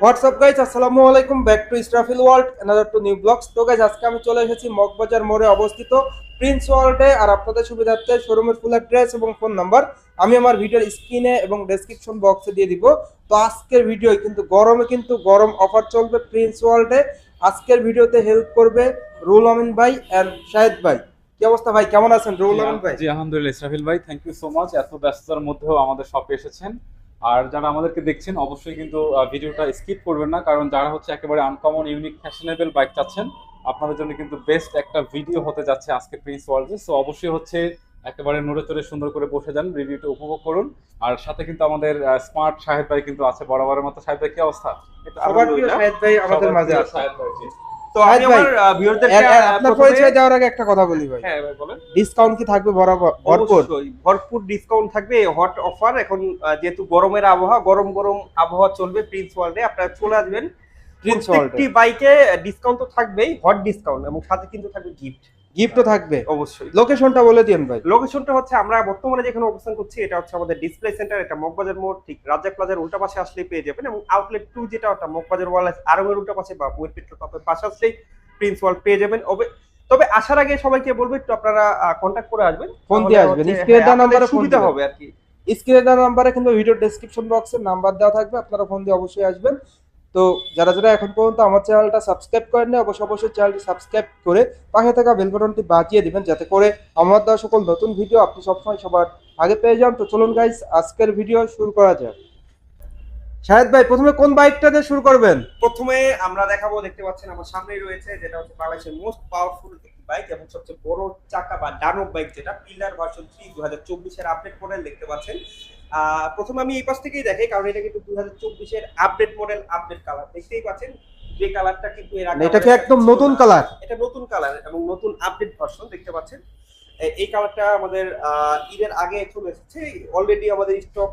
WhatsApp guys আসসালামু আলাইকুম back to Israfil world another to new blogs তো guys আজকে আমি চলে এসেছি মগবাজার মোড়ে অবস্থিত প্রিন্স ওয়ার্ল্ডে আর আপনাদের সুবিধার্থে শোরুমের ফুল অ্যাড্রেস এবং ফোন নাম্বার আমি আমার ভিডিওর স্ক্রিনে এবং ডেসক্রিপশন বক্সে দিয়ে দিব। তো আজকের ভিডিও কিন্তু গরমে কিন্তু গরম অফার চলবে প্রিন্স ওয়ার্ল্ডে আজকের ভিডিওতে হেল্প করবে রুল আমিন ভাই অ্যান্ড শাহেদ ভাই। কি অবস্থা ভাই? কেমন আছেন রুল আমিন ভাই? জি আলহামদুলিল্লাহ ইসরাফিল ভাই থ্যাংক ইউ সো মাচ এত ব্যস্ততার মধ্যেও আমাদের শপে এসেছেন। আর যারা আমাদেরকে দেখছেন অবশ্যই কিন্তু ভিডিওটা স্কিপ করবেন না কারণ যারা হচ্ছে একেবারে আনকমন ইউনিক ফ্যাশনেবল বাইক চাচ্ছেন আপনাদের জন্য কিন্তু বেস্ট একটা ভিডিও হতে যাচ্ছে আজকে প্রিন্স ওয়ার্ল্ডে সো অবশ্যই হচ্ছে একেবারে নড়ে চড়ে সুন্দর করে বসে যান রিভিউটা উপভোগ করুন। আর সাথে কিন্তু আমাদের স্মার্ট সাহেব ভাই কিন্তু আছে বরাবরের মতো। সাহেব ভাই কি অবস্থা? শাহেদ ভাই আমাদের মাঝে আছে। সাহেব। তো আমি আমার ভিউয়ারদেরকে, আপনার পরিচয় দেওয়ার আগে একটা কথা বলি ভাই। হ্যাঁ ভাই বলেন। ডিসকাউন্ট কি থাকবে ভরপুর? ভরপুর ডিসকাউন্ট থাকবে হট অফার এখন যেহেতু গরমের আবহাওয়া গরম গরম আবহাওয়া চলবে প্রিন্স ওয়ার্ল্ডে আপনারা চলে আসবেন। প্রিন্স প্রত্যেকটি বাইকে ডিসকাউন্ট তো থাকবেই হট ডিসকাউন্ট এবং সাথে কিন্তু থাকবে গিফট গিফটও থাকবে। অবশ্যই। লোকেশনটা বলে দিন ভাই। লোকেশনটা হচ্ছে আমরা বর্তমানে যেখানে অবস্থান করছি এটা হচ্ছে আমাদের ডিসপ্লে সেন্টার এটা মগবাজার মোড় ঠিক রাজ্জাক প্লাজার উল্টা পাশে আসলেই পেয়ে যাবেন এবং আউটলেট টু যেটা ওটা মগবাজার ওয়ালেস আরবের উল্টা পাশে বা বইয়ের পেট্রোল পাম্পের পাশে আসলেই প্রিন্স ওয়ার্ল্ড পেয়ে যাবেন। তবে আসার আগে সবাইকে বলব একটু আপনারা কন্ট্যাক্ট করে আসবেন। ফোন দিয়ে আসবেন। স্ক্রিনে নাম্বারে সুবিধা হবে আর কি। স্ক্রিনে নাম্বারে কিংবা ভিডিও ডেসক্রিপশন বক্সে নাম্বার দেওয়া থাকবে। আপনারা ফোন দিয়ে অবশ্যই আসবেন। তো যারা যারা এখন পর্যন্ত আমার চ্যানেলটা সাবস্ক্রাইব করেন না অবশ্যই অবশ্যই চ্যানেলটি সাবস্ক্রাইব করে পাশে থাকা বেল বাটনটি বাজিয়ে দিবেন, যাতে করে আমার দেওয়া সকল নতুন ভিডিও আপনি সবসময় সবার আগে পেয়ে যান। তো চলুন গাইস আজকের ভিডিও শুরু করা যাক। শাহেদ ভাই, প্রথমে কোন বাইকটা দিয়ে শুরু করবেন? প্রথমে আমরা দেখাবো, দেখতে পাচ্ছেন আমার সামনেই রয়েছে, যেটা হচ্ছে বাংলাদেশের মোস্ট পাওয়ারফুল বাইক এবং সবচেয়ে বড় চাকা বা ডানব বাইক যেটা পিলার ভার্সন থ্রি দু হাজার চব্বিশের আপডেট মডেল দেখতে পাচ্ছেন। প্রথমে আমি এই পাশ থেকেই দেখাই কারণ এটা কিন্তু দুই হাজার চব্বিশের আপডেট মডেল আপডেট কালার দেখতেই পাচ্ছেন যে কালারটা কিন্তু এর আগে এটা কি একদম নতুন কালার এটা নতুন কালার এবং নতুন আপডেট ভার্সন দেখতে পাচ্ছেন। এই কালারটা আমাদের ঈদের আগে চলে এসেছে। অলরেডি আমাদের স্টক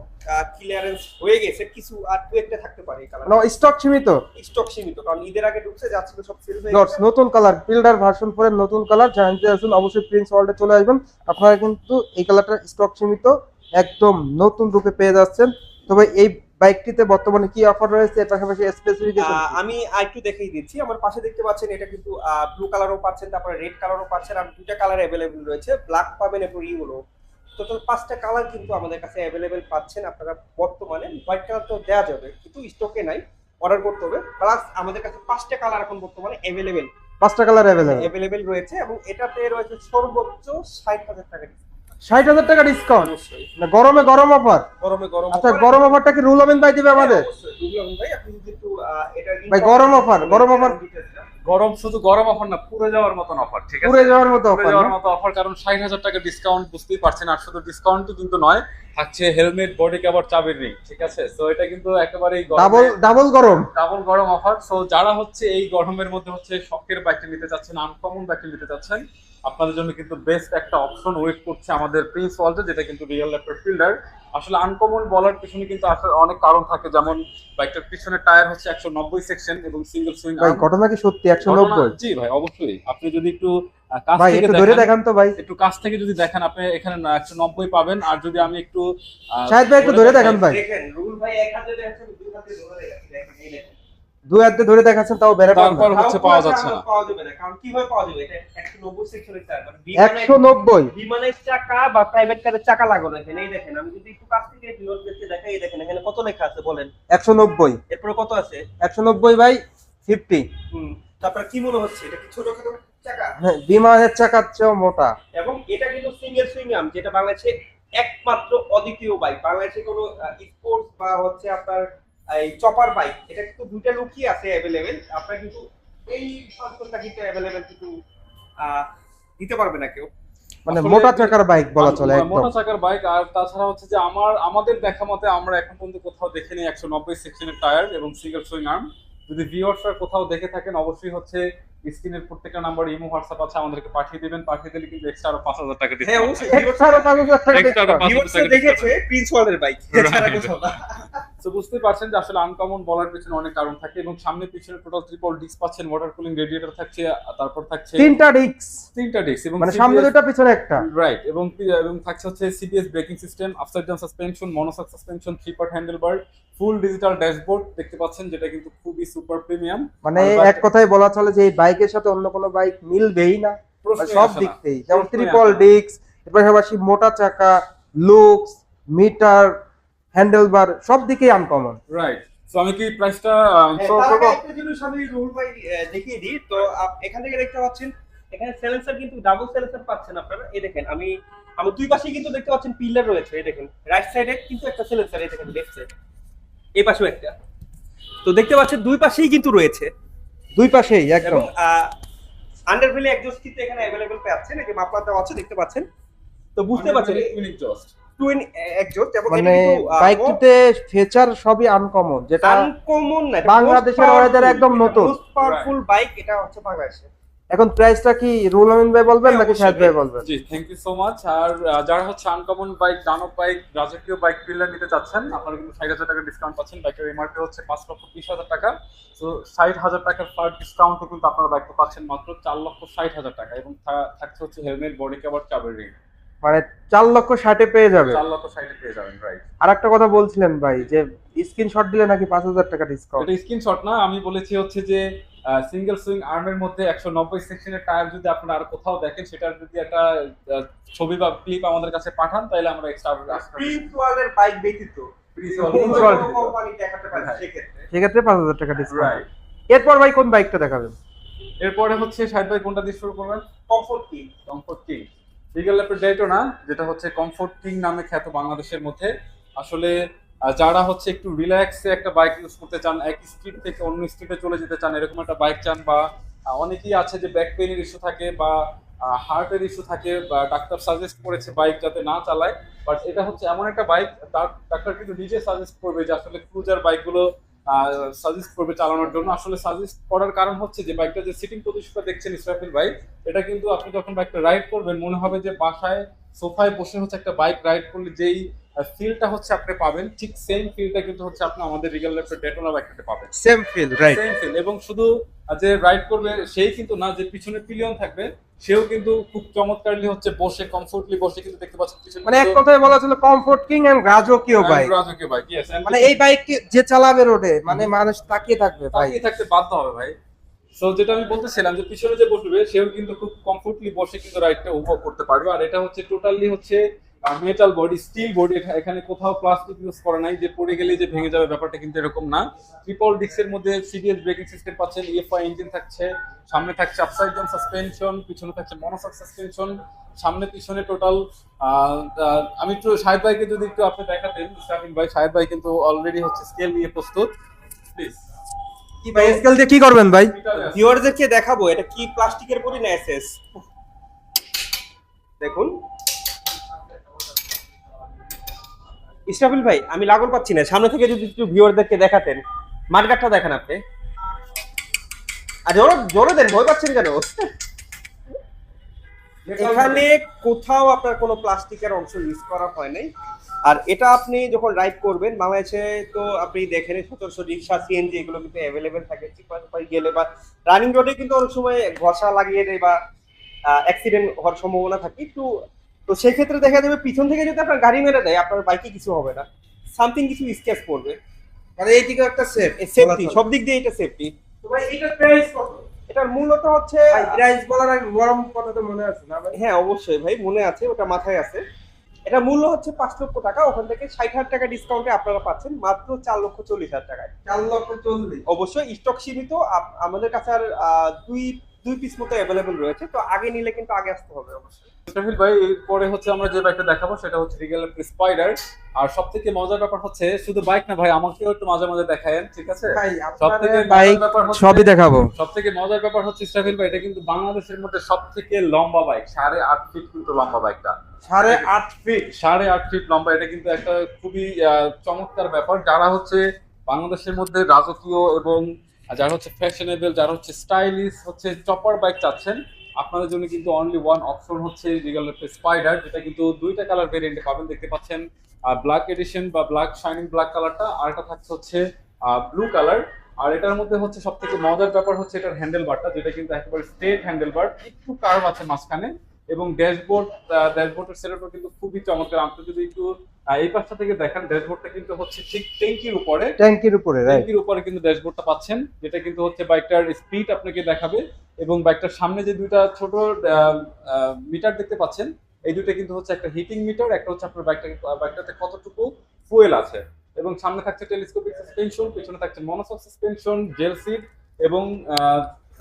ক্লিয়ারেন্স হয়ে গেছে। কিছু আর দু একটা থাকতে পারে এই কালার স্টক সীমিত। স্টক সীমিত কারণ ঈদের আগে ঢুকছে যাচ্ছিল সব সেল হয়ে গেছে। নতুন কালার বিল্ডার ভার্সন ফোরের নতুন কালার জানতে আসুন অবশ্যই প্রিন্স ওয়ার্ল্ডে চলে আসবেন। আপনারা কিন্তু এই কালারটা স্টক সীমিত একদম নতুন রূপে পেয়ে যাচ্ছেন। তবে এই বাইকটিতে বর্তমানে কি অফার রয়েছে? এর পাশাপাশি স্পেসিফিকেশন আমি আরেকটু দেখিয়ে দিচ্ছি। আমার পাশে দেখতে পাচ্ছেন এটা কিন্তু ব্লু কালারও পাচ্ছেন তারপরে রেড কালারও পাচ্ছেন আর দুটা কালার অ্যাভেলেবেল রয়েছে। ব্ল্যাক পাবেন এবং ইউরো টোটাল পাঁচটা কালার কিন্তু আমাদের কাছে অ্যাভেলেবেল পাচ্ছেন আপনারা বর্তমানে। হোয়াইট কালার তো দেওয়া যাবে কিন্তু স্টকে নাই অর্ডার করতে হবে। প্লাস আমাদের কাছে পাঁচটা কালার এখন বর্তমানে অ্যাভেলেবেল পাঁচটা কালার অ্যাভেলেবেল অ্যাভেলেবেল রয়েছে এবং এটাতে রয়েছে সর্বোচ্চ ষাট হাজার টাকা ষাট হাজার টাকা ডিসকাউন্ট গরমে গরম অফার গরমে গরম আচ্ছা গরম অফারটা কি রুল আমিন ভাই দিবে আমাদের? ভাই, আপনি যদি একটু, আহ, ভাই, গরম offer, গরম details-টা। গরম শুধু গরম অফার না পুরো যাওয়ার মতন অফার ঠিক আছে? পুরে যাওয়ার মতো পুরো অফার যাওয়ার মতো অফার কারণ ষাট হাজার টাকা ডিসকাউন্ট বুঝতেই পারছেন আর শুধু ডিসকাউন্টই কিন্তু নয় থাকছে হেলমেট বডি কভার চাবির রিং ঠিক আছে? তো এটা কিন্তু একেবারেই ডাবল ডাবল গরম। ডাবল গরম অফার সো যারা হচ্ছে এই গরমের মধ্যে হচ্ছে শখের বাইকটা নিতে চাচ্ছেন আনকমন বাইকটা নিতে চাচ্ছেন আপনাদের জন্য কিন্তু বেস্ট একটা অপশন ওয়েট করছে আমাদের প্রিন্স ওয়ার্ল্ডে যেটা কিন্তু রিয়েল ল্যাপটপ ফিল্ডার আসলে আনকমন বলার পিছনে কিন্তু আসলে অনেক কারণ থাকে যেমন বাইকটার পিছনে টায়ার হচ্ছে একশো নব্বই সেকশন এবং সিঙ্গেল সুইং ঘটনা কি সত্যি? একশো নব্বই? জি ভাই অবশ্যই। আপনি যদি একটু কাছ থেকে একটু ধরে দেখান তো ভাই। একটু কাছ থেকে যদি দেখেন আপনি এখানে একশো নব্বই পাবেন। আর যদি আমি একটু শাহেদ ভাই একটু ধরে দেখান ভাই। দেখেন, রুল ভাই এক হাতে দেখাচ্ছে, দুই হাতে ধরে দেখাচ্ছি, দেখেন, এই দেখেন। দুই হাতে ধরে দেখাচ্ছেন তাও বেড়ে তারপর হচ্ছে পাওয়া যাচ্ছে না। পাওয়া যাবে না, কারণ কীভাবে পাওয়া যাবে? এটা 190 সেকশনের টায়ার, মানে বিমানের- একশো নব্বই। বিমানের চাকা বা প্রাইভেট কারের চাকা লাগানো এখানে। এই দেখেন আমি যদি একটু কাছ থেকে ভিউয়ারদেরকে দেখাই দেখেন এখানে কত লেখা আছে বলেন। একশো নব্বই। এরপরে কত আছে? একশো নব্বই বাই ফিফটি হুম। তারপরে কি মনে হচ্ছে? এটা কি ছোটখাটো চাকা? হ্যাঁ বিমানের চাকার চেয়েও মোটা। এবং এটা কিন্তু সিঙ্গেল সুইমিয়াম যেটা বাংলাদেশে একমাত্র অদ্বিতীয় বাইক বাংলাদেশে কোনো স্পোর্টস বা হচ্ছে আপনার এই চপার বাইক এটা কিন্তু দুইটা লুকই আছে অ্যাভেলেবেল আপনারা কিন্তু এই কিন্তু অ্যাভেলেবেল কিন্তু দিতে পারবে না কেউ। মানে মোটা চাকার বাইক বলা চলে একদম। মোটা চাকার বাইক আর তাছাড়া হচ্ছে যে আমার আমাদের দেখা মতে আমরা এখন পর্যন্ত কোথাও দেখিনি একশো নব্বই সেকশনের টায়ার এবং সিঙ্গেল সুইং আর্ম যদি ভিউয়ার্সরা কোথাও দেখে থাকেন অবশ্যই হচ্ছে স্ক্রিনের প্রত্যেকটা নাম্বার ইমো হোয়াটসঅ্যাপ আছে আমাদেরকে পাঠিয়ে দিবেন। পাঠিয়ে দিলে কিন্তু এক্সট্রা আরও পাঁচ হাজার টাকা দিতে হ্যাঁ অবশ্যই। এক্সট্রা পাঁচ হাজার টাকা Extra discount। পাঁচ- ভিউয়ার্সরা দেখেছে প্রিন্স ওয়ার্ল্ডের বাইক এছাড়া কোথাও না। তো বুঝতেই পারছেন যে আসলে আনকমন বলার পিছনে অনেক কারণ থাকে এবং সামনে পিছনে টোটাল ট্রিপল ডিস্ক পাচ্ছেন ওয়াটার কুলিং রেডিয়েটর থাকছে তারপর থাকছে তিনটা রিক্স তিনটা ডিস্ক এবং মানে সামনে দুটো পিছনে একটা। রাইট এবং এবং থাকছে হচ্ছে CBS braking system upside down suspension monoshock suspension three part handle bar full digital dashboard দেখতে পাচ্ছেন যেটা কিন্তু খুবই সুপার প্রিমিয়াম মানে এক কথায় বলা চলে যে এই বাইকের সাথে অন্য কোনো বাইক মিলবেই না। মানে সব দিক থেকেই যেমন ট্রিপল ডিস্ক এর পাশাপাশি মোটা চাকা লুকস মিটার হ্যান্ডেল বার সব দিকেই আনকমন রাইট তো আমি কি প্রাইসটা হ্যাঁ, একটা জিনিস আমি রুল ভাই দেখিয়ে দিই। তো আপ- এখান থেকে দেখতে পাচ্ছেন এখানে সেলেন্সার কিন্তু ডাবল সেলেন্সার পাচ্ছেন আপনারা। এই দেখেন আমি আমার দুই পাশে কিন্তু দেখতে পাচ্ছেন পিলার রয়েছে। এই দেখেন রাইট সাইডে কিন্তু একটা সেলেন্সার এই দেখেন লেফট সাইড এই পাশেও একটা। তো দেখতে পাচ্ছেন দুই পাশেই কিন্তু রয়েছে। দুই পাশেই একদম। এবং আন্ডারভেলি একজস্ট কিন্তু এখানে अवेलेबल পাচ্ছেন এই যে মাপলা দেওয়া আছে দেখতে পাচ্ছেন। তো বুঝতে পারছেন জাস্ট টুইন এক্সজস্ট এবং মানে বাইকটিতে ফিচার সবই আনকমন যেটা আনকমন না বাংলাদেশের ওয়েদার একদম নতুন। পাওয়ারফুল বাইক এটা হচ্ছে বাংলাদেশে এখন প্রাইসটা কি রুল আমিন ভাই বলবেন নাকি শাহেদ ভাই বলবেন? জি থ্যাংক ইউ সো মাচ আর যারা হচ্ছে আনকমন বাইক দানব বাইক রাজকীয় বাইক পিলার নিতে চাচ্ছেন আপনারা কিন্তু ষাট হাজার টাকা ডিসকাউন্ট পাচ্ছেন। বাইকের এমআরপি হচ্ছে পাঁচ লক্ষ বিশ হাজার টাকা। তো ষাট হাজার টাকার ফার ডিসকাউন্টও কিন্তু আপনারা বাইকটা পাচ্ছেন মাত্র চার লক্ষ ষাট হাজার টাকা এবং থাকছে হচ্ছে হেলমেট বডি কভার চাবের রিং মানে চার লক্ষ ষাটে পেয়ে যাবে। চার লক্ষ ষাটে পেয়ে যাবেন রাইট আর একটা কথা বলছিলেন ভাই যে স্ক্রিনশট দিলে নাকি পাঁচ হাজার টাকা ডিসকাউন্ট এটা স্ক্রিনশট না আমি বলেছি হচ্ছে যে সিঙ্গেল সুইং আর্মের মধ্যে একশো নব্বই সেকশনের টায়ার যদি আপনারা আর কোথাও দেখেন সেটার যদি একটা ছবি বা ক্লিপ আমাদের কাছে পাঠান তাহলে আমরা এক্সট্রা বাইক ব্যতীত. সেক্ষেত্রে। সেক্ষেত্রে পাঁচ হাজার টাকা ডিসকাউন্ট এরপর ভাই কোন বাইকটা দেখাবেন? এরপরে হচ্ছে শাহিদ ভাই কোনটা দিয়ে শুরু করবেন? কমফোর্ট কি কমফোর্ট কিং লিগাল ল্যাপের ডেটোনা যেটা হচ্ছে কমফোর্ট কিং নামে খ্যাত বাংলাদেশের মধ্যে। আসলে যারা হচ্ছে একটু রিল্যাক্সে একটা বাইক ইউজ করতে চান, এক স্ট্রিট থেকে অন্য স্ট্রিটে চলে যেতে চান, এরকম একটা বাইক চান বা অনেকেই আছে যে ব্যাক পেনের ইস্যু থাকে বা হার্টের ইস্যু থাকে বা ডাক্তার সাজেস্ট করেছে বাইক যাতে না চালায় বাট এটা হচ্ছে এমন একটা বাইক তার ডাক্তার কিন্তু নিজে সাজেস্ট করবে যে আসলে ক্রুজার বাইকগুলো সাজেস্ট করবে চালানোর জন্য। আসলে সাজেস্ট করার কারণ হচ্ছে যে বাইকটা যে সিটিং পজিশনটা দেখছেন ইসরাফিল বাইক এটা কিন্তু আপনি যখন বাইকটা রাইড করবেন, মনে হবে যে বাসায় সোফায় বসে হচ্ছে একটা বাইক রাইড করলে যেই ফিলটা হচ্ছে আপনি পাবেন ঠিক সেম ফিলটা কিন্তু হচ্ছে আপনি আমাদের রিগাল ল্যাপের ডেটোনা বাইকটাতে পাবেন। Same feel right same feel এবং শুধু যে রাইড করবে সেই কিন্তু না যে পিছনে পিলিয়ন থাকবে সেও কিন্তু খুব চমৎকারলি হচ্ছে বসে কমফোর্টলি বসে কিন্তু দেখতে পাচ্ছেন পিছনে মানে এক কথায় বলা ছিল কমফোর্ট কিং এন্ড রাজকীয় বাইক রাজকীয় বাইক ইয়েস মানে এই বাইক যে চালাবে রোডে মানে মানুষ তাকিয়ে থাকবে ভাই। তাকিয়ে থাকতে বাধ্য হবে ভাই। সো যেটা আমি বলতেছিলাম যে পিছনে যে বসবে সেও কিন্তু খুব কমফোর্টলি বসে কিন্তু রাইডটা উপভোগ করতে পারবে আর এটা হচ্ছে টোটালি হচ্ছে মেটাল বডি স্টিল বডি এখানে কোথাও প্লাস্টিক ইউজ করা নাই যে পড়ে গেলে যে ভেঙে যাবে ব্যাপারটা কিন্তু এরকম না। ট্রিপল ডিস্কের মধ্যে সিরিয়াস ব্রেকিং সিস্টেম পাচ্ছেন ইএফআই ইঞ্জিন থাকছে সামনে থাকছে আপসাইড ডাউন সাসপেনশন পিছনে থাকছে মনোসক সাসপেনশন সামনে পিছনে টোটাল আমি একটু শাহেদ ভাইকে যদি একটু আপনি দেখাতেন শাহিন ভাই শাহেদ ভাই কিন্তু অলরেডি হচ্ছে স্কেল নিয়ে প্রস্তুত। প্লিজ কি ভাই স্কেল দিয়ে কি করবেন ভাই? ভিউয়ারদেরকে দেখাবো এটা কি প্লাস্টিকের বডি না এসএস দেখুন। ইসরাফিল ভাই, আমি লাগল পাচ্ছি না। সামনে থেকে যদি একটু ভিউয়ারদেরকে দেখাতেন মার্কাটটা দেখান আপনি। আর জোরে জোরে দেন, ভয় পাচ্ছেন কেন? এখানে কোথাও আপনার কোনো প্লাস্টিকের অংশ ইউজ করা হয় নাই। আর এটা আপনি যখন রাইড করবেন, বাংলাদেশে তো আপনি দেখেন, সতেরোশো রিক্সা সিএনজি এগুলো কিন্তু অ্যাভেলেবেল থাকে। গেলে বা রানিং রোডে কিন্তু অনেক সময় ঘষা লাগিয়ে দেয় বা অ্যাক্সিডেন্ট হওয়ার সম্ভাবনা থাকে। একটু তো সেক্ষেত্রে দেখা যাবে পিছন থেকে যদি আপনার গাড়ি মেরে দেয় আপনার বাইকে কিছু হবে না। সামথিং কিছু স্কেচ করবে। মানে এইদিকে একটা সেফ সেফটি সব দিক দিয়ে এটা সেফটি তো ভাই এটা প্রাইস কত? এটার মূলত হচ্ছে প্রাইস বলার আগে গরম কথা তো মনে আছে না ভাই? হ্যাঁ অবশ্যই ভাই মনে আছে ওটা মাথায় আছে। এটা মূল্য হচ্ছে পাঁচ লক্ষ টাকা ওখান থেকে ষাট হাজার টাকা ডিসকাউন্টে আপনারা পাচ্ছেন মাত্র চার লক্ষ চল্লিশ হাজার টাকায়। চার লক্ষ চল্লিশ। অবশ্যই স্টক সীমিত আমাদের কাছে আর আহ, দুই দুই পিস মতো অ্যাভেলেবেল রয়েছে তো আগে নিলে কিন্তু আগে আসতে হবে অবশ্যই। মুস্তাফিল ভাই এরপরে হচ্ছে আমরা যে বাইকটা দেখাবো সেটা হচ্ছে রিগেল স্পাইডার আর সব থেকে মজার ব্যাপার হচ্ছে শুধু বাইক না ভাই আমাকেও একটু মাঝে মাঝে দেখায়েন ঠিক আছে? ভাই সব থেকে বাইক ব্যাপার সবই দেখাবো। সব থেকে মজার ব্যাপার হচ্ছে ইস্টাফিল ভাই এটা কিন্তু বাংলাদেশের মধ্যে সব থেকে লম্বা বাইক সাড়ে আট ফিট কিন্তু লম্বা বাইকটা সাড়ে আট ফিট সাড়ে আট ফিট লম্বা এটা কিন্তু একটা খুবই চমৎকার ব্যাপার। যারা হচ্ছে বাংলাদেশের মধ্যে রাজকীয় এবং যারা হচ্ছে ফ্যাশনেবল যারা হচ্ছে স্টাইলিশ হচ্ছে চপার বাইক চাচ্ছেন, আপনাদের জন্য কিন্তু অনলি ওয়ান অপশন হচ্ছে স্পাইডার যেটা কিন্তু দুইটা কালার ভেরিয়েন্টে পাবেন। দেখতে পাচ্ছেন ব্ল্যাক এডিশন বা ব্ল্যাক শাইনিং ব্ল্যাক কালারটা আর একটা থাকছে হচ্ছে ব্লু কালার আর এটার মধ্যে হচ্ছে সব থেকে মজার ব্যাপার হচ্ছে এটার হ্যান্ডেল বারটা যেটা কিন্তু একেবারে স্ট্রেট হ্যান্ডেল বার একটু কার্ভ আছে মাঝখানে। এবং ড্যাশবোর্ড ড্যাশবোর্ডের সেটআপটা কিন্তু খুবই চমৎকার। আপনি যদি একটু এই পাশটা থেকে দেখেন ড্যাশবোর্ডটা কিন্তু হচ্ছে ঠিক ট্যাঙ্কির উপরে। ট্যাঙ্কির উপরে রাইট ট্যাঙ্কির উপরে কিন্তু ড্যাশবোর্ডটা পাচ্ছেন যেটা কিন্তু হচ্ছে বাইকটার স্পিড আপনাকে দেখাবে এবং বাইকটার সামনে যে দুইটা ছোট মিটার দেখতে পাচ্ছেন এই দুটো কিন্তু হচ্ছে একটা হিটিং মিটার একটা হচ্ছে আপনার বাইকটাকে বাইকটাতে কতটুকু ফুয়েল আছে। এবং সামনে থাকছে টেলিস্কোপিক সাসপেনশন পিছনে থাকছে মনোসক সাসপেনশন জেল সিট এবং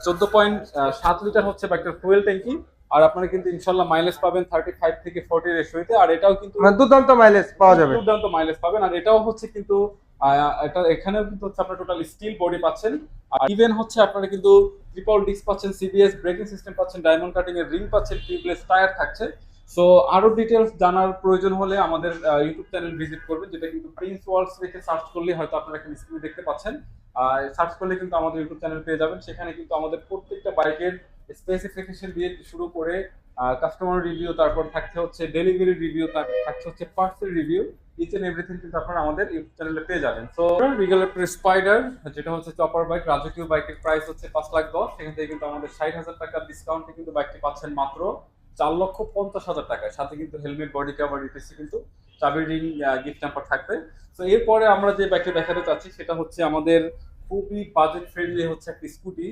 চোদ্দ পয়েন্ট সাত লিটার হচ্ছে বাইকটার ফুয়েল ট্যাঙ্কি আর আপনারা কিন্তু ইনশাল্লাহ মাইলেজ পাবেন থার্টি ফাইভ থেকে ফোর্টি রেশিওতে আর এটাও কিন্তু মানে দুর্দান্ত মাইলেজ পাওয়া যাবে। দুর্দান্ত মাইলেজ পাবেন আর এটাও হচ্ছে কিন্তু এটা এখানেও কিন্তু হচ্ছে আপনার টোটাল স্টিল বডি পাচ্ছেন আর ইভেন হচ্ছে আপনারা কিন্তু ট্রিপল ডিস্ক পাচ্ছেন সিবিএস ব্রেকিং সিস্টেম পাচ্ছেন ডায়মন্ড কাটিং এর রিং পাচ্ছেন টিউবলেস টায়ার থাকছে। সো আরও ডিটেলস জানার প্রয়োজন হলে আমাদের ইউটিউব চ্যানেল ভিজিট করবেন যেটা কিন্তু প্রিন্স ওয়ার্লস রেখে সার্চ করলে হয়তো আপনারা এখানে স্ক্রিনে দেখতে পাচ্ছেন। সার্চ করলে কিন্তু আমাদের ইউটিউব চ্যানেল পেয়ে যাবেন সেখানে কিন্তু আমাদের প্রত্যেকটা বাইকের স্পেসিফিকেশন দিয়ে শুরু করে কাস্টমার রিভিউ তারপর থাকছে হচ্ছে ডেলিভারি রিভিউ থাকছে হচ্ছে parcel review each and everything কিন্তু আপনারা আমাদের ইউটিউব চ্যানেলে পেয়ে যাবেন। সো রিগেল স্পাইডার যেটা হচ্ছে চপার বাইক রাজকীয় বাইকের প্রাইস হচ্ছে পাঁচ লাখ দশ, সেখান থেকে কিন্তু আমাদের ষাট হাজার টাকার ডিসকাউন্টে কিন্তু বাইকটি পাচ্ছেন মাত্র চার লক্ষ পঞ্চাশ হাজার টাকায়। সাথে কিন্তু হেলমেট বডি কাভার ইত্যাদি কিন্তু চাবির রিং গিফট নাম্বার থাকবে। তো এরপরে আমরা যে বাইকটা দেখাতে চাচ্ছি, সেটা হচ্ছে আমাদের খুবই বাজেট ফ্রেন্ডলি হচ্ছে একটা স্কুটি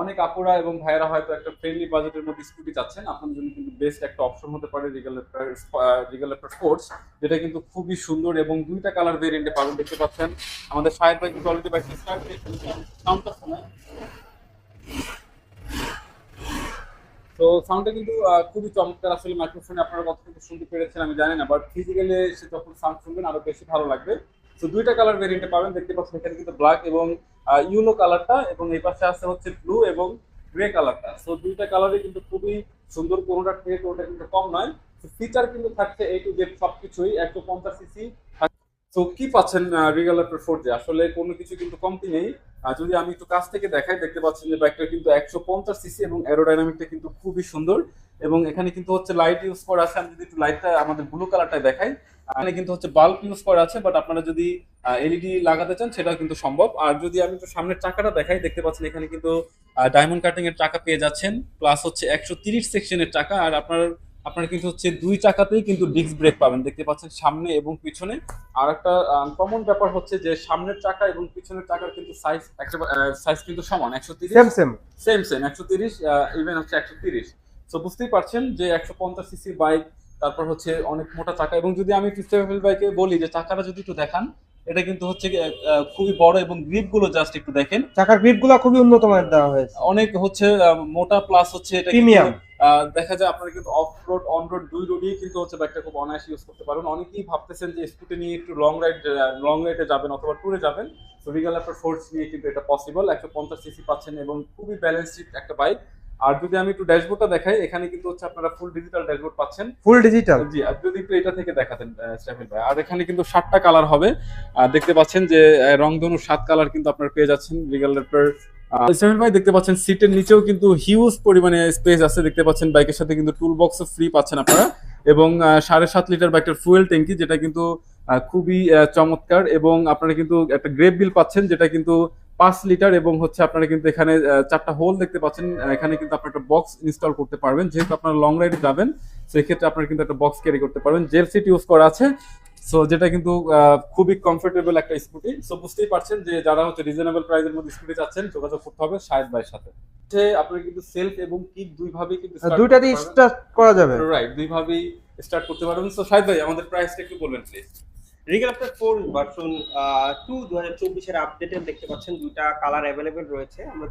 অনেক আপুরা এবং ভাইয়েরা হয়তো একটা ফ্রেন্ডলি বাজেটের মধ্যে স্কুটি চাচ্ছেন। আপনার জন্য কিন্তু বেস্ট একটা অপশন হতে পারে রিগালেটার রিগালেটার স্পোর্টস যেটা কিন্তু খুবই সুন্দর এবং দুইটা কালার ভেরিয়েন্টে পাবেন, দেখতে পাচ্ছেন। আমাদের সাহেব বাইক কিন্তু অলরেডি শোনায়। তো সাউন্ডটা কিন্তু খুবই চমৎকার। আসলে মাইক্রোফোনে আপনারা কতটুকু শুনতে পেরেছেন আমি জানি না বাট ফিজিক্যালি সে যখন সাউন্ড শুনবেন, আরও বেশি ভালো লাগবে। তো দুইটা কালার ভেরিয়েন্টে পাবেন। দেখতে পাচ্ছেন এখানে কিন্তু ব্ল্যাক এবং ইউলো কালারটা এবং এই পাশে আছে হচ্ছে ব্লু এবং গ্রে কালারটা সো দুইটা কালারই কিন্তু খুবই সুন্দর কোনোটা থেকে কোনোটা কিন্তু কম নয়। ফিচার কিন্তু থাকছে এ টু জেড সবকিছুই, একশো পঞ্চাশ সিসি তো কি পাচ্ছেন রিগাল ফোর যে আসলে কোনো কিছু কিন্তু কমতি নেই। যদি আমি একটু কাছ থেকে দেখাই, দেখতে পাচ্ছেন যে বাইকটা কিন্তু একশো পঞ্চাশ সিসি এবং অ্যারোডাইনামিকটা কিন্তু খুবই সুন্দর। এবং এখানে কিন্তু হচ্ছে লাইট ইউজ করা আছে আমি যদি একটু লাইটটা আমাদের ব্লু কালারটা দেখাই এখানে কিন্তু হচ্ছে বাল্ব ইউজ করা আছে বাট আপনারা যদি এলইডি লাগাতে চান সেটাও কিন্তু সম্ভব। আর যদি আমি একটু সামনের চাকাটা দেখাই দেখতে পাচ্ছেন এখানে কিন্তু ডায়মন্ড কাটিং এর চাকা পেয়ে যাচ্ছেন প্লাস হচ্ছে একশো তিরিশ সেকশনের চাকা আর আপনার আপনার কিন্তু হচ্ছে দুই চাকাতেই কিন্তু ডিস্ক ব্রেক পাবেন। দেখতে পাচ্ছেন সামনে এবং পিছনে। আর একটা কমন ব্যাপার হচ্ছে যে সামনের চাকা এবং পিছনের চাকার কিন্তু সাইজ একটা সাইজ কিন্তু সমান একশো তিরিশ। সেম সেম সেম সেম একশো তিরিশ ইভেন হচ্ছে একশো তিরিশ। তো বুঝতেই পারছেন যে একশো পঞ্চাশ সিসি বাইক তারপর হচ্ছে অনেক মোটা চাকা এবং যদি আমি টিস্টেবল বাইকে বলি যে চাকাটা যদি একটু দেখান এটা কিন্তু হচ্ছে খুবই বড় এবং গ্রিপগুলো জাস্ট একটু দেখেন। চাকার গ্রিপগুলো খুবই উন্নত মানের দেওয়া হয়েছে। অনেক হচ্ছে মোটা প্লাস হচ্ছে এটা। আহ, দেখা যায় আপনারা কিন্তু অফ রোড অন রোড দুই রোডই কিন্তু হচ্ছে বাইকটা খুব অনায়াসে ইউজ করতে পারবেন। অনেকেই ভাবতেছেন যে স্কুটি নিয়ে একটু লং রাইড লং রাইডে যাবেন অথবা ট্যুরে যাবেন। তো রিগাল আপনার ফোর্স নিয়ে কিন্তু এটা পসিবল একশো পঞ্চাশ সিসি পাচ্ছেন এবং খুবই ব্যালেন্সড একটা বাইক আর যদি আমি একটু ড্যাশবোর্ডটা দেখাই এখানে কিন্তু হচ্ছে আপনারা ফুল ডিজিটাল ড্যাশবোর্ড পাচ্ছেন। ফুল ডিজিটাল জি আর যদি একটু এটা থেকে দেখাতেন স্টাফিল ভাই। আর এখানে কিন্তু সাতটা কালার হবে। আর দেখতে পাচ্ছেন যে রংধনু সাত কালার কিন্তু আপনারা পেয়ে যাচ্ছেন রিগাল রেপার ইসলামিল ভাই দেখতে পাচ্ছেন সিটের নিচেও কিন্তু হিউজ পরিমাণে স্পেস আছে। দেখতে পাচ্ছেন বাইকের সাথে কিন্তু টুল বক্সও ফ্রি পাচ্ছেন আপনারা। এবং সাড়ে সাত লিটার বাইকটার ফুয়েল ট্যাঙ্কি যেটা কিন্তু খুবই চমৎকার। এবং আপনারা কিন্তু একটা গ্রেপ বিল পাচ্ছেন যেটা কিন্তু পাঁচ লিটার এবং হচ্ছে আপনারা কিন্তু এখানে চারটা হোল দেখতে পাচ্ছেন। এখানে কিন্তু আপনারা একটা বক্স ইনস্টল করতে পারবেন। যেহেতু আপনারা লং রাইডে যাবেন সেক্ষেত্রে আপনারা কিন্তু একটা বক্স ক্যারি করতে পারবেন। জেল সিট ইউজ করা আছে। সো যেটা কিন্তু খুবই কমফোর্টেবল একটা স্কুটি। সো বুঝতেই পারছেন যে যারা হচ্ছে রিজনেবল প্রাইসের মধ্যে স্কুটি চাচ্ছেন যোগাযোগ করতে হবে শাহেদ ভাইয়ের সাথে। আপনারা কিন্তু সেলফ এবং কিক দুই ভাবেই কিন্তু। স্টার্ট করা যাবে। রাইট দুই ভাবেই স্টার্ট করতে পারবেন। সো শাহেদ ভাই আমাদের প্রাইসটা একটু বলবেন প্লিজ রিগেল আপনার ফোর ভার্সন টু দু হাজার চব্বিশের আপডেটে দেখতে পাচ্ছেন দুইটা কালার অ্যাভেলেবেল রয়েছে। আমরা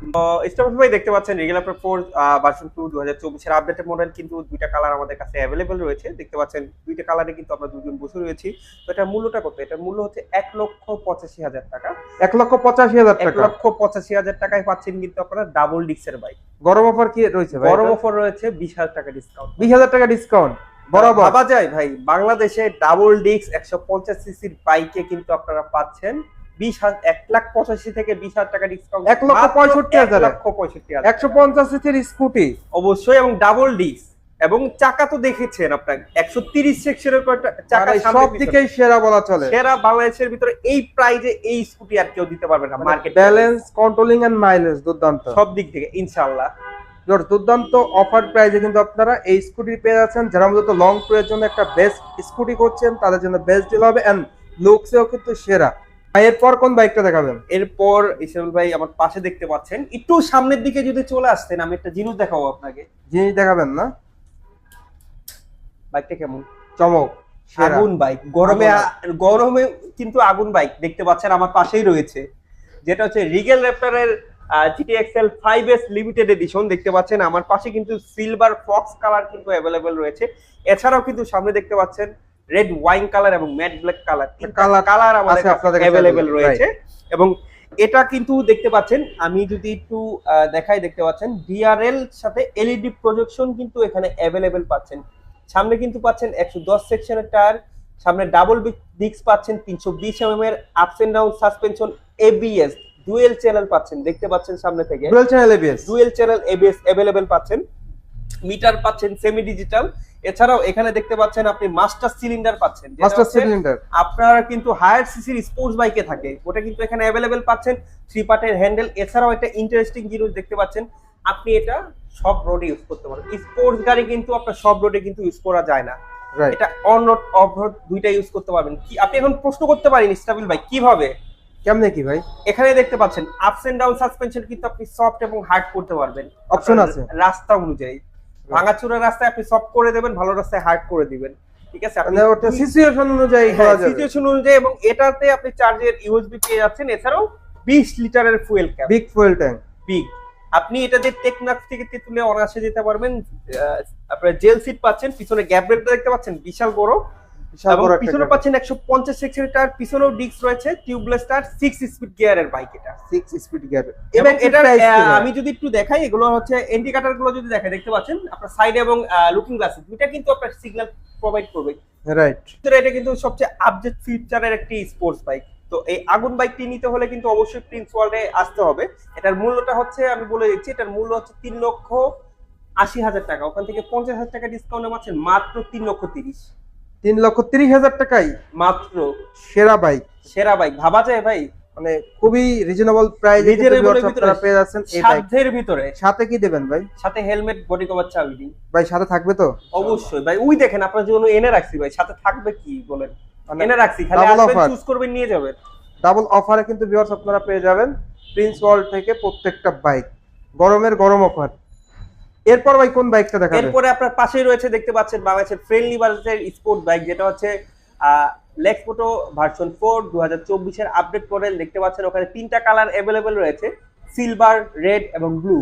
স্টাফ ভাই দেখতে পাচ্ছেন রিগেল আপনার ফোর ভার্সন টু দু হাজার চব্বিশের আপডেটের মডেল কিন্তু দুইটা কালার আমাদের কাছে অ্যাভেলেবেল রয়েছে। দেখতে পাচ্ছেন দুইটা কালারে কিন্তু আমরা দুজন বসে রয়েছি। তো এটার মূল্যটা কত? এটার মূল্য হচ্ছে এক লক্ষ পঁচাশি হাজার টাকা। এক লক্ষ পঁচাশি হাজার এক লক্ষ পঁচাশি হাজার টাকায় পাচ্ছেন কিন্তু আপনারা ডাবল ডিক্সের বাইক গরম অফার কি রয়েছে গরম অফার রয়েছে বিশ হাজার টাকা ডিসকাউন্ট বিশ হাজার টাকা ডিসকাউন্ট বরাবর। ভাবা যায় ভাই বাংলাদেশে ডাবল ডিস্ক একশো পঞ্চাশ সিসির বাইকে কিন্তু আপনারা পাচ্ছেন বিশ এক লাখ পঁচাশি থেকে বিশ হাজার টাকা ডিসকাউন্ট এক লক্ষ পঁয়ষট্টি হাজারে। লক্ষ পঁয়ষট্টি হাজার। একশো পঞ্চাশ সিসির স্কুটি অবশ্যই এবং ডাবল ডিস্ক এবং চাকা তো দেখেছেন আপনার একশো তিরিশ সেকশনের চাকা সব। দিকেই সেরা বলা চলে। সেরা বাংলাদেশের ভিতরে এই প্রাইজে এই স্কুটি আর কেউ দিতে পারবে না market balance controlling and mileage দুর্দান্ত। সব দিক থেকে ইনশাআল্লাহ। দুর্দান্ত অফার প্রাইসে কিন্তু আপনারা এই স্কুটি পেয়ে যাচ্ছেন। যারা মূলত লং ট্যুরের জন্য একটা বেস্ট স্কুটি করছেন তাদের জন্য বেস্ট ডিল হবে অ্যান্ড লুকসেও কিন্তু সেরা। এরপর কোন বাইকটা দেখাবেন? এরপর ইসমাইল ভাই আমার পাশে দেখতে পাচ্ছেন। একটু সামনের দিকে যদি চলে আসতেন আমি একটা জিনিস দেখাবো আপনাকে। জিনিস দেখাবেন না? বাইকটা কেমন? চমক আগুন বাইক গরমে গরমে কিন্তু আগুন বাইক দেখতে পাচ্ছেন আমার পাশেই রয়েছে। যেটা হচ্ছে Regal র্যাপটারের GTXL five S limited edition দেখতে পাচ্ছেন। আমার পাশে কিন্তু সিলভার ফক্স কালার কিন্তু অ্যাভেলেবেল রয়েছে। এছাড়াও কিন্তু সামনে দেখতে পাচ্ছেন রেড ওয়াইন কালার এবং matte black colour Colour colour আমাদের অ্যাভেলেবেল রয়েছে। এবং এটা কিন্তু দেখতে পাচ্ছেন আমি যদি একটু দেখাই দেখতে পাচ্ছেন ডিআরএল সাথে এলইডি প্রজেকশন কিন্তু এখানে অ্যাভেলেবেল পাচ্ছেন। সামনে কিন্তু পাচ্ছেন একশো দশ সেকশনের টায়ার সামনে ডাবল ডিস্ক পাচ্ছেন তিনশো বিশ এম এর ups and down suspension ABS dual channel পাচ্ছেন দেখতে পাচ্ছেন সামনে থেকে। Dual channel ABS dual channel ABS available পাচ্ছেন। মিটার পাচ্ছেন সেমি ডিজিটাল এছাড়াও এখানে দেখতে পাচ্ছেন আপনি মাস্টার সিলিন্ডার পাচ্ছেন মাস্টার সিলিন্ডার আপনার কিন্তু হায়ার সিসির স্পোর্টস বাইকে থাকে। ওটা কিন্তু এখানে অ্যাভেলেবেল পাচ্ছেন থ্রি পার্টের হ্যান্ডেল এছাড়াও একটা ইন্টারেস্টিং জিনিস দেখতে পাচ্ছেন আপনি এটা সব রোডে ইউজ করতে পারেন। স্পোর্টস গাড়ি কিন্তু আপনার সব রোডে কিন্তু ইউজ করা যায় না। এটা অন রোড অফ রোড দুইটা ইউজ করতে পারবেন। কি আপনি এখন প্রশ্ন করতে পারেন স্টাবিল ভাই কীভাবে? কেমনে কি ভাই? এখানে দেখতে পাচ্ছেন আপস এন্ড ডাউন সাসপেনশন কিন্তু আপনি সফট এবং হার্ড করতে পারবেন। আপনার আছে? রাস্তা অনুযায়ী। ভাঙাচুরা রাস্তায় আপনি সফট করে দেবেন ভালো রাস্তায় হার্ড করে দিবেন। ঠিক আছে? আপনি মানে ওটা সিচুয়েশন অনুযায়ী হ্যাঁ, করা যাবে। সিচুয়েশন অনুযায়ী এবং এটাতে আপনি চার্জের ইউএসবি পেয়ে যাচ্ছেন। এছাড়াও বিশ লিটারের fuel cap big fuel tank big আপনি এটাতে টেকনাফ থেকে তেতুলে অনায়াসে যেতে পারবেন। আপনার জেল সিট পাচ্ছেন পিছনে গ্যাপ ব্রেকটা দেখতে পাচ্ছেন? বিশাল বড়। এবং বড় একটা পিছনে পাচ্ছেন একশো পঞ্চাশ টায়ার পিছনেও ডিস্ক রয়েছে টিউবলেস টায়ার সিক্স স্পিড গিয়ারের বাইক এটা। সিক্স স্পিড গিয়ার এবং এটার আমি যদি একটু দেখাই এগুলো হচ্ছে ইন্ডিকেটরগুলো যদি দেখাই দেখতে পাচ্ছেন? আপনার সাইড এবং লুকিং গ্লাস দুইটা কিন্তু আপনার সিগন্যাল প্রোভাইড করবে। রাইট এটা কিন্তু সবচেয়ে আপডেট ফিচারের একটি স্পোর্টস বাইক তো এই আগুন বাইকটি নিতে হলে কিন্তু অবশ্যই প্রিন্স ওয়ার্ল্ডে আসতে হবে। এটার মূল্যটা হচ্ছে আমি বলে দিচ্ছি এটার মূল্য হচ্ছে তিন লক্ষ আশি হাজার টাকা। ওখান থেকে পঞ্চাশ হাজার টাকা ডিসকাউন্টে পাচ্ছেন মাত্র তিন লক্ষ তিরিশ। তিন লক্ষ তিরিশ হাজার টাকাই মাত্র। সেরা বাইক সেরা বাইক ভাবা যায় ভাই? মানে খুবই রিজনেবল প্রাইস আপনারা পেয়ে যাচ্ছেন এই সাধ্যের ভিতরে। সাথে কি দেবেন ভাই? সাথে হেলমেট বডি কভার চাবি। ভাই সাথে থাকবে তো? অবশ্যই ভাই। ওই দেখেন আপনার জন্য এনে রাখছি ভাই। সাথে থাকবে কি বলেন? মানে এনে রাখছি খালি আসবেন চুজ করবেন নিয়ে যাবেন। ডাবল অফারে কিন্তু ভিউয়ার্স আপনারা পেয়ে যাবেন। প্রিন্স ওয়ার্ল্ড থেকে প্রত্যেকটা বাইক গরমের গরম অফার এরপর ভাই কোন বাইকটা দেখাবেন এরপরে আপনার পাশেই রয়েছে, দেখতে পাচ্ছেন বাংলাদেশের ফ্রেন্ডলি বাজাজের স্পোর্ট বাইক যেটা হচ্ছে লেক্স মোটো ভার্সন ফোর দু হাজার চব্বিশের আপডেট মডেল দেখতে পাচ্ছেন ওখানে তিনটা কালার অ্যাভেলেবেল রয়েছে সিলভার রেড এবং ব্লু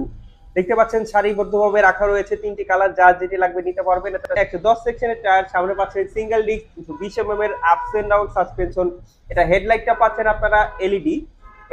দেখতে পাচ্ছেন, সারিবদ্ধভাবে রাখা রয়েছে তিনটি কালার যার যেটি লাগবে নিতে পারবেন। একশো দশ সেকশনের টায়ার সামনে পাচ্ছেন সিঙ্গেল ডিস্ক দুশো বিশ এম এর আপস এন্ড ডাউন সাসপেনশন এটা হেডলাইটটা পাচ্ছেন আপনারা এলইডি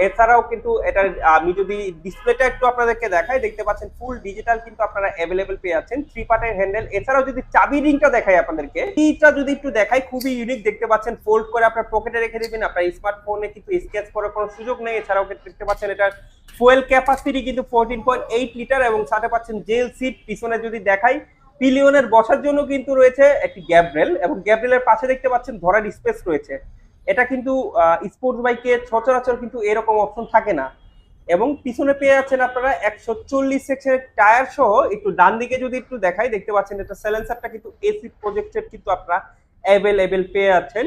এছাড়াও কিন্তু এটা আমি যদি ডিসপ্লেটা একটু আপনাদেরকে দেখাই, দেখতে পাচ্ছেন ফুল ডিজিটাল কিন্তু আপনারা অ্যাভেলেবেল পেয়ে যাচ্ছেন থ্রি পার্টের হ্যান্ডেল এছাড়াও যদি চাবি রিংটা দেখাই আপনাদেরকে এইটা যদি একটু দেখাই, খুবই ইউনিক দেখতে পাচ্ছেন ফোল্ড করে আপনার পকেটে রেখে দিবেন, আপনার স্মার্টফোনে কিন্তু স্কেচ করার কোনো সুযোগ নেই। এছাড়াও দেখতে পাচ্ছেন এটার ফুয়েল ক্যাপাসিটি কিন্তু ফোরটিন পয়েন্ট এইট লিটার এবং সাথে পাচ্ছেন জেল সিট পিছনে যদি দেখাই পিলিয়নের বসার জন্য কিন্তু রয়েছে একটি গ্যাব্রেল এবং গ্যাব্রেলের পাশে দেখতে পাচ্ছেন ধরার স্পেস রয়েছে। এটা কিন্তু স্পোর্টস বাইকে সচরাচর কিন্তু এরকম অপশন থাকে না। এবং পিছনে পেয়ে যাচ্ছেন আপনারা একশো চল্লিশ সেকশনের টায়ার সহ একটু ডান দিকে যদি একটু দেখাই দেখতে পাচ্ছেন এটা স্যালেন্সারটা কিন্তু এসি প্রজেক্টেড কিন্তু আপনারা অ্যাভেলেবেল পেয়ে যাচ্ছেন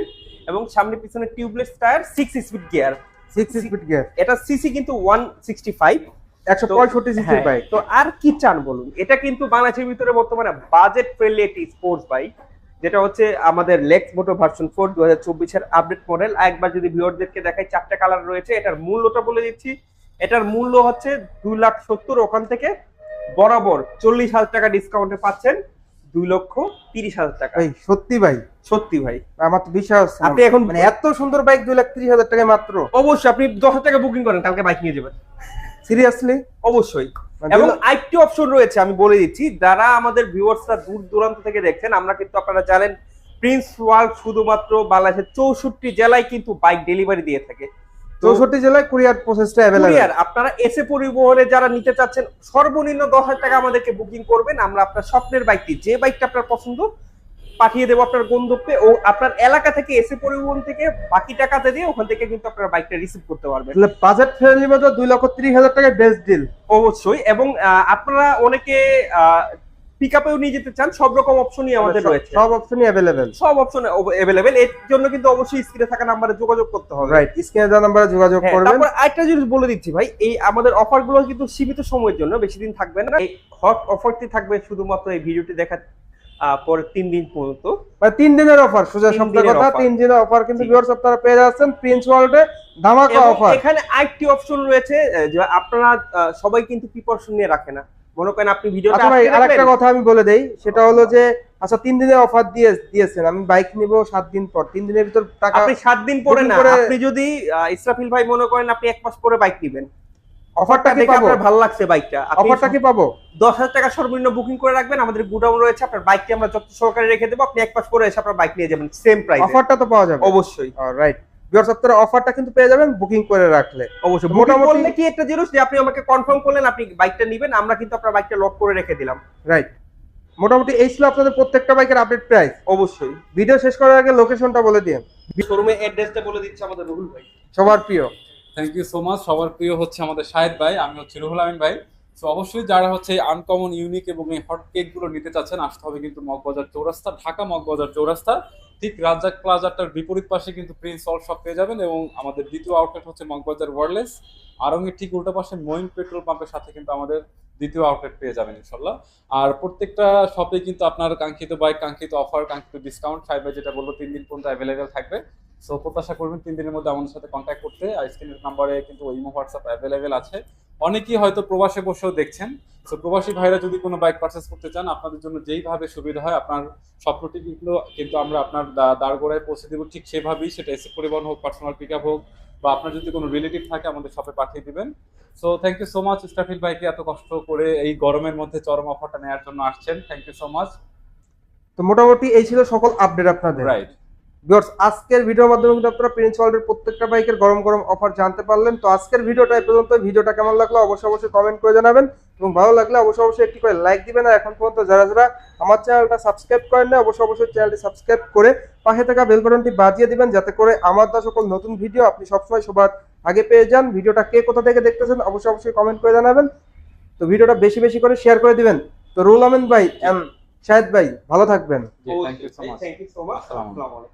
এবং সামনে পিছনে tubeless tyre six speed gear six speed gear এটা সিসি কিন্তু ওয়ান সিক্সটি ফাইভ একশো পঁয়ষট্টি সিসির হ্যাঁ, বাইক তো আর কি চান বলুন? এটা কিন্তু বাংলাদেশের ভিতরে বর্তমানে বাজেট ফ্রেন্ডলি একটি স্পোর্টস বাইক যেটা হচ্ছে আমাদের লেক্স মোটো ভার্সন ফোর দু হাজার চব্বিশের আপডেট মডেল একবার যদি ভিওরদেরকে দেখাই চারটা কালার রয়েছে। এটার মূল্যটা বলে দিচ্ছি। এটার মূল্য হচ্ছে দুই লাখ সত্তর ওখান থেকে বরাবর চল্লিশ হাজার টাকা ডিসকাউন্টে পাচ্ছেন। দুই লক্ষ তিরিশ হাজার টাকা। সত্যি ভাই? সত্যি ভাই। আমার তো বিশ্বাস আপনি এখন মানে এত সুন্দর বাইক দুই লাখ তিরিশ হাজার টাকা মাত্র। অবশ্যই আপনি দশ হাজার টাকা বুকিং করেন কালকে বাইক নিয়ে যাবেন। সিরিয়াসলি অবশ্যই। মানে এবং আরেকটি অপশন রয়েছে আমি বলে দিচ্ছি যারা আমাদের ভিউয়ার্সরা দূর দূরান্ত থেকে দেখছেন আমরা কিন্তু আপনারা জানেন প্রিন্স ওয়ার্ল্ড শুধুমাত্র বাংলাদেশের চৌষট্টি জেলায় কিন্তু বাইক ডেলিভারি দিয়ে থাকে। চৌষট্টি জেলায় কুরিয়ার প্রসেসটা অ্যাভেলেবল আপনারা এসে পরিবহনে যারা নিতে চাচ্ছেন সর্বনিম্ন দশ হাজার টাকা আমাদেরকে বুকিং করবেন। আমরা আপনার স্বপ্নের বাইকটি যে বাইকটা আপনার পছন্দ পাঠিয়ে দেবো আপনার গন্তব্যে ও আপনার এলাকা থেকে এসে পরিবহন থেকে বাকি টাকাতে দিয়ে ওখান থেকে কিন্তু আপনার বাইকটা রিসিভ করতে পারবেন। তাহলে বাজেট ফ্রেন্ডলি মতো দুই লক্ষ ত্রিশ হাজার টাকায় বেস্ট ডিল অবশ্যই এবং আপনারা অনেকে পিক আপেও নিয়ে যেতে চান সব রকম অপশনই আমাদের রয়েছে। সব অপশনই অ্যাভেলেবেল সব অপশন অ্যাভেলেবেল এর জন্য কিন্তু অবশ্যই স্ক্রিনে থাকা নাম্বারে যোগাযোগ করতে হবে। রাইট স্ক্রিনে দেওয়া নাম্বারে যোগাযোগ হ্যাঁ, করবেন। তারপর আরেকটা জিনিস বলে দিচ্ছি ভাই এই আমাদের অফারগুলো কিন্তু সীমিত সময়ের জন্য বেশি দিন থাকবে না। এই হট অফারটি থাকবে শুধুমাত্র এই ভিডিওটি দেখার আহ, পরে তিন দিন পর্যন্ত। মানে তিন দিনের অফার সোজা সপ্তাহ কথা তিন দিনের অফার কিন্তু। ভিউয়ার্স আপনারা পেয়ে যাচ্ছেন প্রিন্স ওয়ার্ল্ডে ধামাকা অফার এখানে আরেকটি অপশন রয়েছে যে আপনারা সবাই কিন্তু প্রিপারেশন নিয়ে রাখে না। মনে করেন আপনি ভিডিওটা আচ্ছা ভাই আরেকটা কথা আমি বলে দেই সেটা হলো যে আচ্ছা তিন দিনের অফার দিয়ে দিয়েছেন আমি বাইক নিব সাত দিন পর তিন দিনের ভিতর টাকা আপনি সাত দিন পরে না আপনি যদি ইসরাফিল ভাই মনে করেন আপনি এক মাস পরে বাইক নেবেন। অফারটা দেখে আপনার ভালো লাগছে বাইকটা। অফারটা কি পাবো? দশ হাজার টাকা সর্বনিম্ন বুকিং করে রাখবেন আমাদের গুডাউন রয়েছে আপনার বাইকটি আমরা যত সহকারে রেখে দেবো আপনি এক মাস পরে এসে আপনার বাইক নিয়ে যাবেন সেম প্রাইস অফারটা তো পাওয়া যাবে। অবশ্যই। রাইট ভিউয়ার্স আপনারা অফারটা কিন্তু পেয়ে যাবেন বুকিং করে রাখলে। অবশ্যই। মোটামুটি- করলে কি একটা জিনিস যে আপনি আমাকে কনফার্ম করলেন আপনি বাইকটা নেবেন আমরা কিন্তু আপনার বাইকটা লক করে রেখে দিলাম। রাইট মোটামুটি এই ছিল আপনাদের প্রত্যেকটা বাইকের আপডেট প্রাইস অবশ্যই। ভিডিও শেষ করার আগে লোকেশনটা বলে দিন শোরুমের অ্যাড্রেসটা বলে দিচ্ছে আমাদের রুহুল ভাই। সবার প্রিয়। থ্যাংক ইউ সো মাচ সবার প্রিয় হচ্ছে আমাদের শাহেদ ভাই, আমি হচ্ছে রুহুল আমিন ভাই। তো অবশ্যই যারা হচ্ছে আনকমন ইউনিক এবং এই হট কেকগুলো নিতে চাচ্ছেন, আসতে হবে কিন্তু মগবাজার চৌরাস্তা, ঢাকা মগবাজার চৌরাস্তা। ঠিক রাজ্জাক প্লাজাটার বিপরীত পাশে কিন্তু প্রিন্স অল শপ পেয়ে যাবেন এবং আমাদের দ্বিতীয় আউটলেট হচ্ছে মগবাজার ওয়ারলেস আরঙ্গের ঠিক উল্টো পাশে মইন পেট্রোল পাম্পের সাথে কিন্তু আমাদের দ্বিতীয় আউটলেট পেয়ে যাবেন ইনশাল্লাহ। আর প্রত্যেকটা শপে কিন্তু আপনার কাঙ্ক্ষিত বাইক কাঙ্ক্ষিত অফার কাঙ্ক্ষিত ডিসকাউন্ট ফাইভ যেটা বলল, তিন দিন পর্যন্ত অ্যাভেলেবেল থাকবে। সো প্রত্যাশা করবেন তিন দিনের মধ্যে আমাদের সাথে কন্ট্যাক্ট করতে। আর স্ক্রিনের নাম্বারে কিন্তু ইমো হোয়াটসঅ্যাপ অ্যাভেলেবেল আছে। অনেকেই হয়তো প্রবাসে বসেও দেখছেন। সো প্রবাসী ভাইরা যদি কোনো বাইক পারচেস করতে চান আপনাদের জন্য যেইভাবে সুবিধা হয় আপনার স্বপ্নটি কিন্তু কিন্তু আমরা আপনার দাঁড়গোড়ায় পৌঁছে দেবো ঠিক সেভাবেই। সেটা এসে পরিবহন হোক পার্সোনাল পিক হোক বা আপনার যদি কোনো রিলেটিভ থাকে আমাদের শপে পাঠিয়ে দিবেন। So thank you so much স্টাফিল ভাইকে এত কষ্ট করে এই গরমের মধ্যে চরম অফারটা নেওয়ার জন্য আসছেন। থ্যাংক ইউ সো মাচ তো মোটামুটি এই ছিল সকল আপডেট আপনাদের। রাইট ভিউয়ার্স আজকের ভিডিওর মাধ্যমে কিন্তু আপনারা প্রিন্স ওয়ার্ল্ডের প্রত্যেকটা বাইকের গরম গরম অফার জানতে পারলেন। তো আজকের ভিডিওটা এই পর্যন্ত ভিডিওটা কেমন লাগল অবশ্যই অবশ্যই কমেন্ট করে জানাবেন। এবং ভালো লাগলে অবশ্যই অবশ্যই একটি করে লাইক দিবেন। আর এখন পর্যন্ত যারা যারা আমার চ্যানেলটা সাবস্ক্রাইব করেন না অবশ্যই অবশ্যই চ্যানেলটি সাবস্ক্রাইব করে পাশে থাকা বেল বাটনটি বাজিয়ে দিবেন যাতে করে আমার দা সকল নতুন ভিডিও আপনি সবসময় সবার আগে পেয়ে যান। ভিডিওটা কে কোথা থেকে দেখতেছেন অবশ্যই অবশ্যই কমেন্ট করে জানাবেন। তো ভিডিওটা বেশি বেশি করে শেয়ার করে দিবেন। তো রুল আমিন ভাই এন্ড শাহেদ ভাই ভালো থাকবেন। Thank you so much thank you so much আসসালামু আলাইকুম।